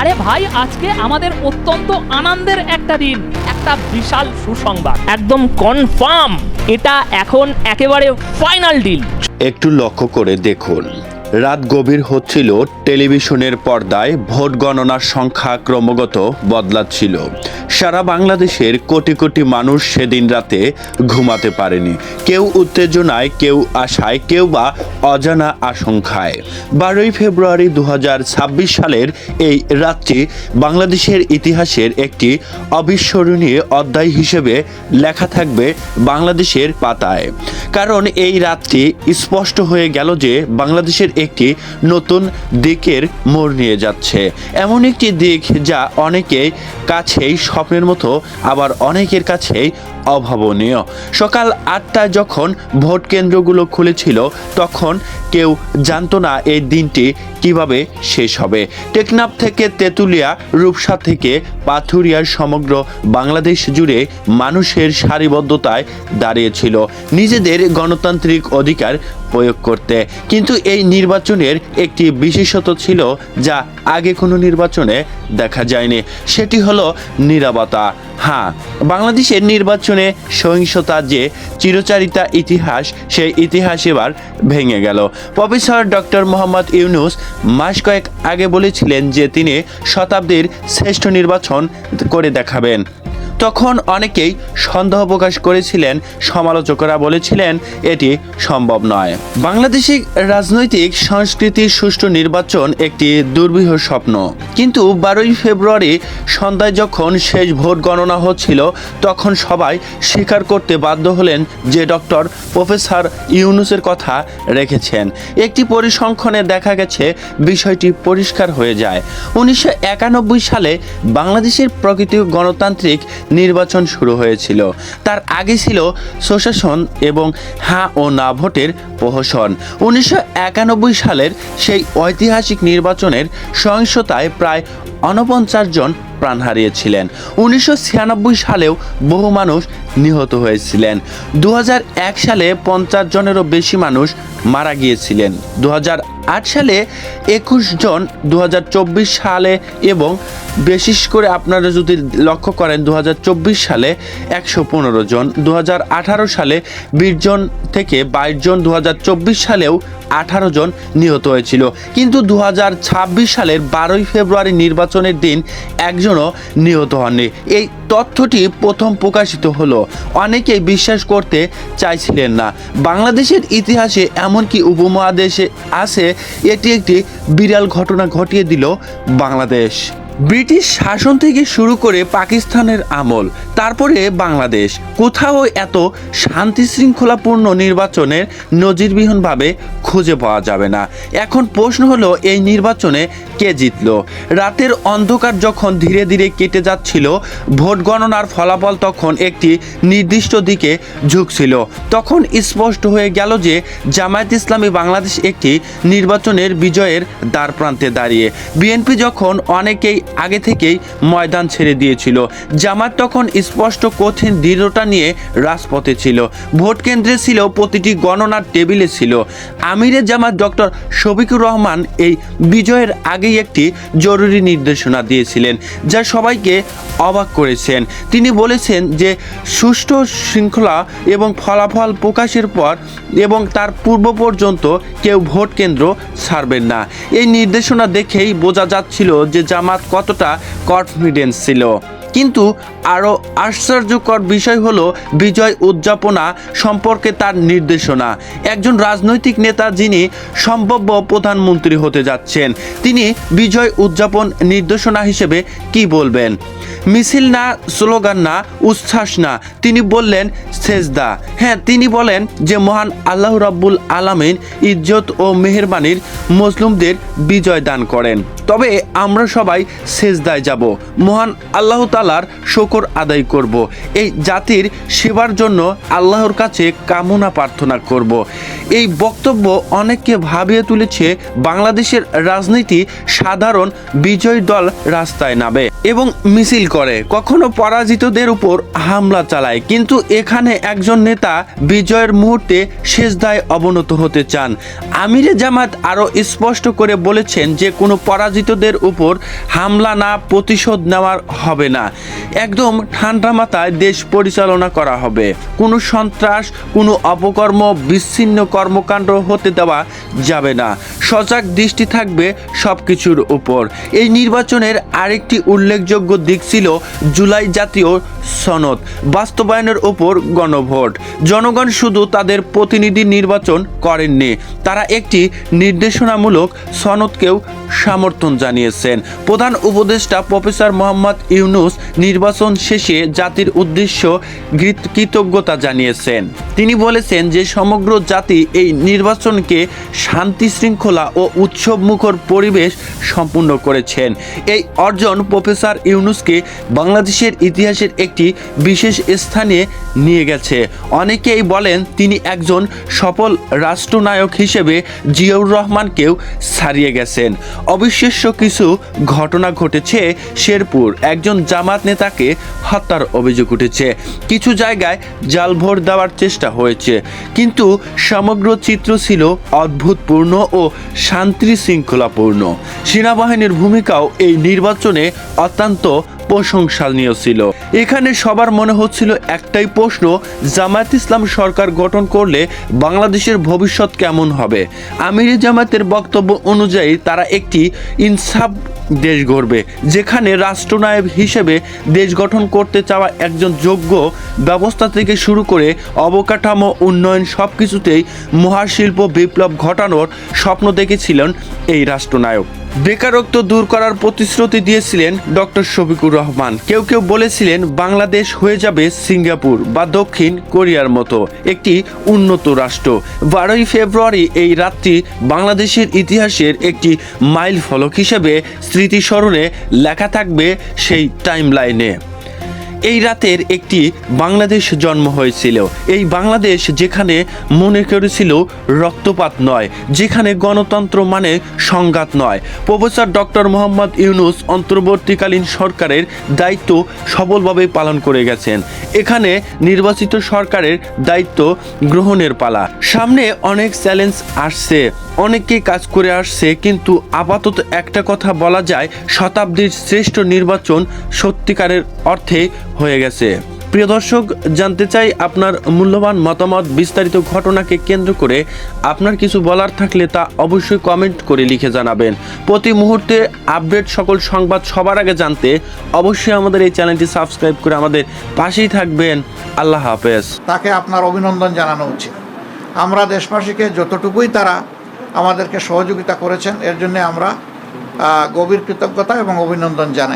আরে ভাই, আজকে আমাদের অত্যন্ত আনন্দের একটা দিন, একটা বিশাল সুসংবাদ। একদম কনফার্ম এটা এখন একেবারে ফাইনাল ডিল একটু লক্ষ্য করে দেখুন রাত গভীর হচ্ছিল টেলিভিশনের পর্দায় ভোট গণনার সংখ্যা ক্রমাগত বদলাচ্ছিল। সারা বাংলাদেশের কোটি কোটি মানুষ সেদিন রাতে ঘুমাতে পারেনি। কেউ উত্তেজনায়, কেউ আশায়, কেউ বা অজানা আশঙ্কায়। বারোই ফেব্রুয়ারি দু হাজার ছাব্বিশ সালের এই রাতটি বাংলাদেশের ইতিহাসের একটি অবিস্মরণীয় অধ্যায় হিসেবে লেখা থাকবে বাংলাদেশের পাতায়। কারণ এই রাতটি স্পষ্ট হয়ে গেল যে বাংলাদেশের একটি নতুন দিকের মোড় নিয়ে যাচ্ছে। এমন একটি দিক যা অনেকের কাছেই স্বপ্নের মতো, আবার অনেকের কাছেই অভাবনীয়। সকাল আটটায় যখন ভোট কেন্দ্রগুলো খুলেছিল, তখন কেউ জানতো না এই দিনটি কীভাবে শেষ হবে। টেকনাফ থেকে তেঁতুলিয়া, রূপসা থেকে পাথুরিয়ার সমগ্র বাংলাদেশ জুড়ে মানুষের সারিবদ্ধতায় দাঁড়িয়েছিল। নিজেদের গণতান্ত্রিক অধিকার প্রয়োগ করতে। কিন্তু এই নির্বাচনের একটি বিশেষত ছিল যা আগে কোনো নির্বাচনে দেখা যায়নি। সেটি হলো নিরাপত্তা। হ্যাঁ বাংলাদেশের নির্বাচনে সহিংসতা যে চিরচারিতা ইতিহাস, সেই ইতিহাস এবার ভেঙে গেল। প্রফেসর ডক্টর মোহাম্মদ ইউনুস মাস কয়েক আগে বলেছিলেন যে তিনি শতাব্দীর শ্রেষ্ঠ নির্বাচন করে দেখাবেন। তখন অনেকেই সন্দেহ প্রকাশ করেছিলেন, সমালোচকরা বলেছিলেন এটি সম্ভব নয়। বাংলাদেশি রাজনৈতিক সংস্কৃতির সুষ্ঠু নির্বাচন একটি দুর্বিহ স্বপ্ন। কিন্তু বারোই ফেব্রুয়ারি সন্ধ্যায় যখন শেষ ভোট গণনা হচ্ছিল, তখন সবাই স্বীকার করতে বাধ্য হলেন যে ডক্টর প্রফেসর ইউনুসের কথা রেখেছেন। একটি পরিসংখ্যানে দেখা গেছে, বিষয়টি পরিষ্কার হয়ে যায়। উনিশশো একানব্বই সালে বাংলাদেশের প্রকৃত গণতান্ত্রিক নির্বাচন শুরু হয়েছিল। তার আগে ছিল সুশাসন এবং হা ও না ভোটের প্রহসন উনিশশো একানব্বই সালের সেই ঐতিহাসিক নির্বাচনের সহিংসতায় প্রায় অনপঞ্চাশ জন প্রাণ হারিয়েছিলেন। উনিশশো ছিয়ানব্বই সালেও বহু মানুষ নিহত হয়েছিলেন। দুহাজার এক সালে পঞ্চাশ জনেরও বেশি মানুষ মারা গিয়েছিলেন। দু সালে একুশ জন দু হাজার চব্বিশ সালে এবং বিশেষ করে আপনারা যদি লক্ষ্য করেন দু হাজার চব্বিশ সালে একশো পনেরো জন দু হাজার আঠারো সালে বিশ জন থেকে বাইশ জন দু হাজার চব্বিশ সালেও আঠারো জন নিহত হয়েছিল। কিন্তু দু হাজার ছাব্বিশ সালের বারোই ফেব্রুয়ারি নির্বাচনের দিন একজনও নিহত হননি। এই তথ্যটি প্রথম প্রকাশিত হলো। অনেকেই বিশ্বাস করতে চাইছিলেন না। বাংলাদেশের ইতিহাসে এমনকি উপমহাদেশে আছে, এটি একটি বিরাল ঘটনা ঘটিয়ে দিল বাংলাদেশ। ব্রিটিশ শাসন থেকে শুরু করে পাকিস্তানের আমল, তারপরে বাংলাদেশ। কোথাও এত শান্তি শৃঙ্খলাপূর্ণ নির্বাচনের নজিরবিহীনভাবে খুঁজে পাওয়া যাবে না। এখন প্রশ্ন হলো, এই নির্বাচনে কে জিতল? রাতের অন্ধকার যখন ধীরে ধীরে কেটে যাচ্ছিল, ভোট গণনার ফলাফল তখন একটি নির্দিষ্ট দিকে ঝুঁকছিল। তখন স্পষ্ট হয়ে গেল যে, জামায়াত ইসলামী বাংলাদেশ একটি নির্বাচনের বিজয়ের দ্বার প্রান্তে দাঁড়িয়ে। বিএনপি যখন অনেকেই আগে থেকেই ময়দান ছেড়ে দিয়েছিল। জামাত তখন স্পষ্ট কঠিন দৃঢ়তা নিয়ে রাজপথে ছিল। ভোট কেন্দ্রে ছিল প্রতিটি গণনার টেবিলে ছিল। আমিরে জামাত ডক্টর শফিকুর রহমান এই বিজয়ের আগেই একটি জরুরি নির্দেশনা দিয়েছিলেন, যা সবাইকে অবাক করেছেন। তিনি বলেছেন যে, সুষ্ঠু শৃঙ্খলা এবং ফলাফল প্রকাশের পর এবং তার পূর্ব পর্যন্ত কেউ ভোট কেন্দ্র ছাড়বেন না। এই নির্দেশনা দেখেই বোঝা যাচ্ছিল যে জামাত কতটা কনফিডেন্স ছিল? কিন্তু আরও আশ্চর্যকর বিষয় হলো বিজয় উদযাপনা সম্পর্কে তার নির্দেশনা। একজন রাজনৈতিক নেতা যিনি সম্ভাব্য প্রধানমন্ত্রী হতে যাচ্ছেন, তিনি বিজয় উদযাপন নির্দেশনা হিসেবে কি বলবেন? মিছিল না, স্লোগান না, উচ্ছ্বাস না, তিনি বললেন সেজদা। হ্যাঁ তিনি বলেন যে মহান আল্লাহ রাব্বুল আলামিন ইজ্জত ও মেহেরবানির মজলুমদের বিজয় দান করেন। তবে আমরা সবাই সেজদায় যাব। মহান আল্লাহ তালা তালার শকর আদায় করব। এই জাতির সেবার জন্য আল্লাহর কাছে কামনা প্রার্থনা করব। এই বক্তব্য অনেককে ভাবিয়ে তুলেছে বাংলাদেশের রাজনীতি সাধারণ বিজয় দল রাস্তায় নামে এবং মিছিল করে। কখনো পরাজিতদের উপর হামলা চালায়, কিন্তু এখানে একজন নেতা বিজয়ের মুহূর্তে শেষদায় অবনত হতে চান। আমিরে জামাত আরও স্পষ্ট করে বলেছেন যে কোনো পরাজিতদের উপর হামলা না, প্রতিশোধ নেওয়ার হবে না। একদম ঠান্ডা মাথায় দেশ পরিচালনা করা হবে। কোনো সন্ত্রাস, কোনো অপকর্ম, বিচ্ছিন্ন কর্মকাণ্ড হতে দেওয়া যাবে না। সজাগ দৃষ্টি থাকবে সব কিছুর উপর। এই নির্বাচনের আরেকটি উল্লেখযোগ্য দিক ছিল জুলাই জাতীয় সনদ, বাস্তবায়নের উপর গণভোট। জনগণ শুধু তাদের প্রতিনিধি নির্বাচন করেননি, তারা একটি নির্দেশনামূলক সনদকেও সমর্থন জানিয়েছেন। প্রধান উপদেষ্টা প্রফেসর মোহাম্মদ ইউনুস নির্বাচন শেষে জাতির উদ্দেশ্য কৃতজ্ঞতা জানিয়েছেন। তিনি বলেছেন যে সমগ্র জাতি এই নির্বাচনকে শান্তি শৃঙ্খলা ও উৎসবমুখর পরিবেশ সম্পূর্ণ করেছেন। এই অর্জন প্রফেসর ইউনুসকে বাংলাদেশের ইতিহাসের একটি বিশেষ স্থানে নিয়ে গেছে। অনেকেই বলেন তিনি একজন সফল রাষ্ট্রনায়ক হিসেবে জিয়াউর রহমানকেও ছাড়িয়ে গেছেন। অবিশ্বাস্য কিছু ঘটনা ঘটেছে শেরপুর। একজন জামাত নেতাকে হত্যার অভিযোগ উঠেছে। কিছু জায়গায় জাল ভোট দেওয়ার চেষ্টা হয়েছে। কিন্তু সমগ্র চিত্র ছিল অদ্ভুতপূর্ণ ও শান্তি শৃঙ্খলাপূর্ণ সেনাবাহিনীর ভূমিকাও এই নির্বাচনে অত্যন্ত প্রশংসনীয় ছিল। এখানে সবার মনে হচ্ছিল একটাই প্রশ্ন, জামায়াত ইসলাম সরকার গঠন করলে বাংলাদেশের ভবিষ্যৎ কেমন হবে? আমিরি জামাতের বক্তব্য অনুযায়ী তারা একটি ইনসাফ দেশ গড়বে, যেখানে রাষ্ট্রনায়ক হিসেবে দেশ গঠন করতে চাওয়া একজন যোগ্য ব্যবস্থা থেকে শুরু করে অবকাঠামো, উন্নয়ন সব কিছুতেই মহাশিল্প বিপ্লব ঘটানোর স্বপ্ন দেখেছিলেন এই রাষ্ট্রনায়ক। বেকারত্ব দূর করার প্রতিশ্রুতি দিয়েছিলেন ডক্টর শফিকুর রহমান। কেউ কেউ বলেছিলেন বাংলাদেশ হয়ে যাবে সিঙ্গাপুর বা দক্ষিণ কোরিয়ার মতো, একটি উন্নত রাষ্ট্র। বারোই ফেব্রুয়ারি এই রাতটি বাংলাদেশের ইতিহাসের একটি মাইল ফলক হিসেবে স্মৃতিস্মরণে লেখা থাকবে সেই টাইম লাইনে এই রাতের একটি বাংলাদেশ জন্ম হয়েছিল। এই বাংলাদেশ যেখানে মনে করেছিল রক্তপাত নয়, যেখানে গণতন্ত্র মানে সংঘাত নয়। প্রফেসর ডক্টর মোহাম্মদ ইউনুস অন্তর্বর্তীকালীন সরকারের দায়িত্ব সফলভাবে পালন করে গেছেন। এখানে নির্বাচিত সরকারের দায়িত্ব গ্রহণের পালা। সামনে অনেক চ্যালেঞ্জ আসছে, অনেকেই কাজ করে আসছে, কিন্তু আপাতত একটা কথা বলা যায়, শতাব্দীর শ্রেষ্ঠ নির্বাচন সত্যিকারের অর্থে হয়ে গেছে। প্রিয় দর্শক, জানতে চাই আপনার মূল্যবান মতামত, বিস্তারিত ঘটনাকে কেন্দ্র করে আপনার কিছু বলার থাকলে তা অবশ্যই কমেন্ট করে লিখে জানাবেন। প্রতি মুহূর্তে আপডেট সকল সংবাদ সবার আগে জানতে অবশ্যই আমাদের এই চ্যানেলটি সাবস্ক্রাইব করে আমাদের পাশেই থাকবেন। আল্লাহ হাফেজ। তাকে আপনার অভিনন্দন জানানো উচিত। আমরা দেশবাসীকে যতটুকুই তারা আমাদেরকে সহযোগিতা করেছেন, এর জন্য আমরা গভীর কৃতজ্ঞতা এবং অভিনন্দন জানাই।